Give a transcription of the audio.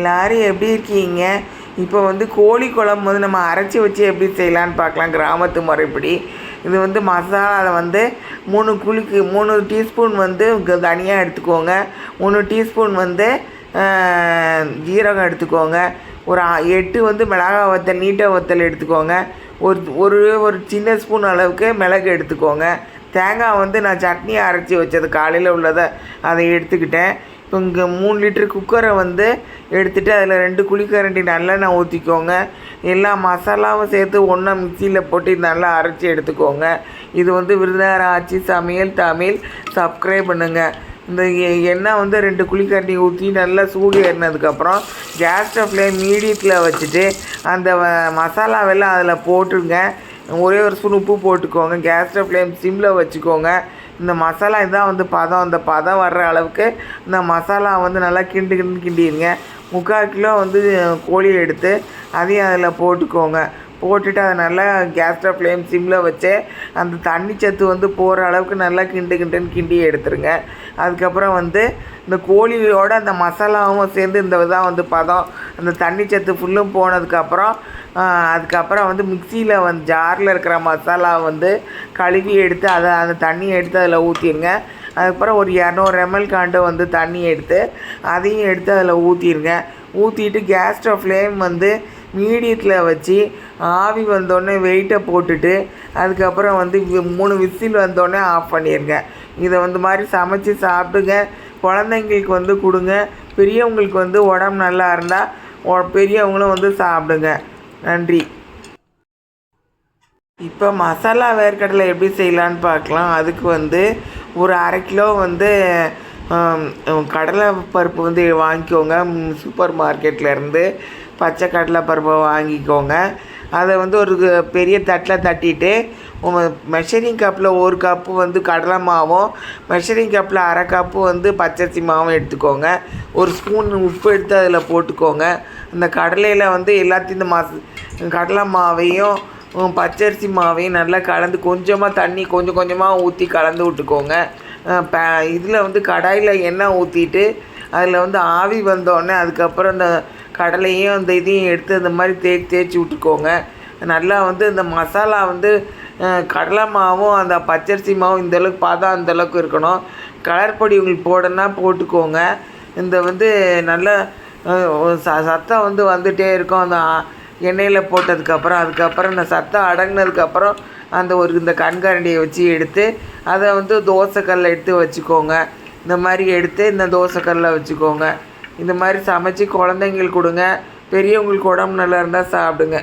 எல்லாரும் எப்படி இருக்கீங்க? இப்போ வந்து கோழி குழம்பு வந்து நம்ம அரைச்சி வச்சு எப்படி செய்யலான்னு பார்க்கலாம். கிராமத்து முறைப்படி. இது வந்து மசாலாவை வந்து மூணு குழிக்கு மூணு டீஸ்பூன் வந்து க- தனியாக எடுத்துக்கோங்க. மூணு டீஸ்பூன் வந்து ஜீரகம் எடுத்துக்கோங்க. ஒரு எட்டு வந்து மிளகாய் வத்தல் நீட்டை வத்தல் எடுத்துக்கோங்க. ஒரு ஒரு ஒரு சின்ன ஸ்பூன் அளவுக்கு மிளகு எடுத்துக்கோங்க. தேங்காய் வந்து நான் சட்னி அரைச்சி வச்சது. காலையில் உள்ளதை அதை எடுத்துக்கிட்டேன். இப்போ இங்கே மூணு லிட்டர் குக்கரை வந்து எடுத்துகிட்டு அதில் ரெண்டு குழிக்கரண்டி நல்லெண்ணெய் ஊற்றிக்கோங்க எல்லா மசாலாவும் சேர்த்து ஒன்றா மிக்சியில் போட்டு நல்லா அரைச்சி எடுத்துக்கோங்க. இது வந்து விருதுநகர் ஆட்சி சமையல் தமிழ். சப்ஸ்கிரைப் பண்ணுங்கள் இந்த எண்ணெய் வந்து ரெண்டு குழிக்கரண்டி ஊற்றி நல்லா சூடு ஏறினதுக்கப்புறம் கேஸ் ஸ்டவ்லேயே மீடியத்தில் வச்சுட்டு அந்த மசாலாவெல்லாம் அதில் போட்டுருங்க. ஒரே ஒரு ஸ்பூன் உப்பு போட்டுக்கோங்க. கேஸ் ஸ்டவ் ஃப்ளேம் சிம்மில் வச்சுக்கோங்க. இந்த மசாலா இதான் வந்து பதம். அந்த பதம் வர்ற அளவுக்கு இந்த மசாலா வந்து நல்லா கிண்டு கிண்டு கிண்டிடுங்க. முக்கால் கிலோ வந்து கோழியை எடுத்து அதையும் அதில் போட்டுக்கோங்க. போட்டுட்டு அதை நல்லா கேஸ் ஸ்டவ் ஃப்ளேம் சிம்மில் வச்சு அந்த தண்ணி சத்து வந்து போகிற அளவுக்கு நல்லா கிண்டு கிண்டுன்னு கிண்டி எடுத்துருங்க. அதுக்கப்புறம் வந்து இந்த கோழியோட அந்த மசாலாவும் சேர்ந்து இந்த இதான் வந்து பதம். அந்த தண்ணி சத்து ஃபுல்லும் போனதுக்கப்புறம் அதுக்கப்புறம் வந்து மிக்சியில் வந்து ஜாரில் இருக்கிற மசாலா வந்து கழுவி எடுத்து அதை அந்த தண்ணியை எடுத்து அதில் ஊற்றிடுங்க அதுக்கப்புறம் ஒரு இரநூறு எம்எல் காண்டு வந்து தண்ணி எடுத்து அதையும் எடுத்து அதில் ஊற்றிடுங்க ஊற்றிட்டு கேஸ் ஸ்டவ் ஃப்ளேம் வந்து மீடியத்தில் வச்சு ஆவி வந்தோடனே வெயிட்டை போட்டுட்டு அதுக்கப்புறம் வந்து வி- மூணு விசில் வந்தோடனே ஆஃப் பண்ணிடுங்க இதை வந்து மாதிரி சமைச்சு சாப்பிடுங்க. குழந்தைங்களுக்கு வந்து கொடுங்க. பெரியவங்களுக்கு வந்து உடம்பு நல்லா இருந்தால் பெரியவங்களும் வந்து சாப்பிடுங்க. நன்றி. இப்போ மசாலா வேர்க்கடலை எப்படி செய்யலான்னு பார்க்கலாம். அதுக்கு வந்து ஒரு அரை கிலோ வந்து கடலை பருப்பு வந்து வாங்கிக்கோங்க. சூப்பர் மார்க்கெட்லேருந்து பச்சை கடலை பருப்பை வாங்கிக்கோங்க. அதை வந்து ஒரு பெரிய தட்டில் தட்டிட்டு மெஷரிங் கப்பில் ஒரு கப்பு வந்து கடலை மாவும் மெஷரிங் கப்பில் அரை கப்பு வந்து பச்சரிசி மாவும் எடுத்துக்கோங்க. ஒரு ஸ்பூன் உப்பு எடுத்து அதில் போட்டுக்கோங்க. அந்த கடலையில் வந்து எல்லாத்தையும் இந்த மாச கடலை மாவையும் பச்சரிசி மாவையும் நல்லா கலந்து கொஞ்சமாக தண்ணி கொஞ்சம் கொஞ்சமாக ஊற்றி கலந்து விட்டுக்கோங்க. இதில் வந்து கடாயில் எண்ணெய் ஊற்றிட்டு அதில் வந்து ஆவி வந்தோடனே அதுக்கப்புறம் இந்த கடலையும் அந்த இதையும் எடுத்து இந்த மாதிரி தேய்ச்சி தேய்ச்சி விட்டுக்கோங்க. நல்லா வந்து இந்த மசாலா வந்து கடலை மாவும் அந்த பச்சரிசி மாவும் இந்தளவுக்கு பாதம் அந்தளவுக்கு அந்த அளவுக்கு இருக்கணும். கலர் பொடி உங்களுக்கு போடணும்னா போட்டுக்கோங்க. இந்த வந்து நல்ல ச சத்தம் வந்து வந்துகிட்டே இருக்கும். அந்த எண்ணெயில் போட்டதுக்கப்புறம் அதுக்கப்புறம் இந்த சத்தம் அடங்கினதுக்கப்புறம் அந்த ஒரு இந்த கண்கரண்டியை வச்சு எடுத்து அதை வந்து தோசைக்கல்ல எடுத்து வச்சுக்கோங்க. இந்த மாதிரி எடுத்து இந்த தோசைக்கல்ல வச்சுக்கோங்க. இந்த மாதிரி சமைச்சு குழந்தைங்களுக்கு கொடுங்க. பெரியவங்களுக்கு உடம்பு நல்லா இருந்தால் சாப்பிடுங்க.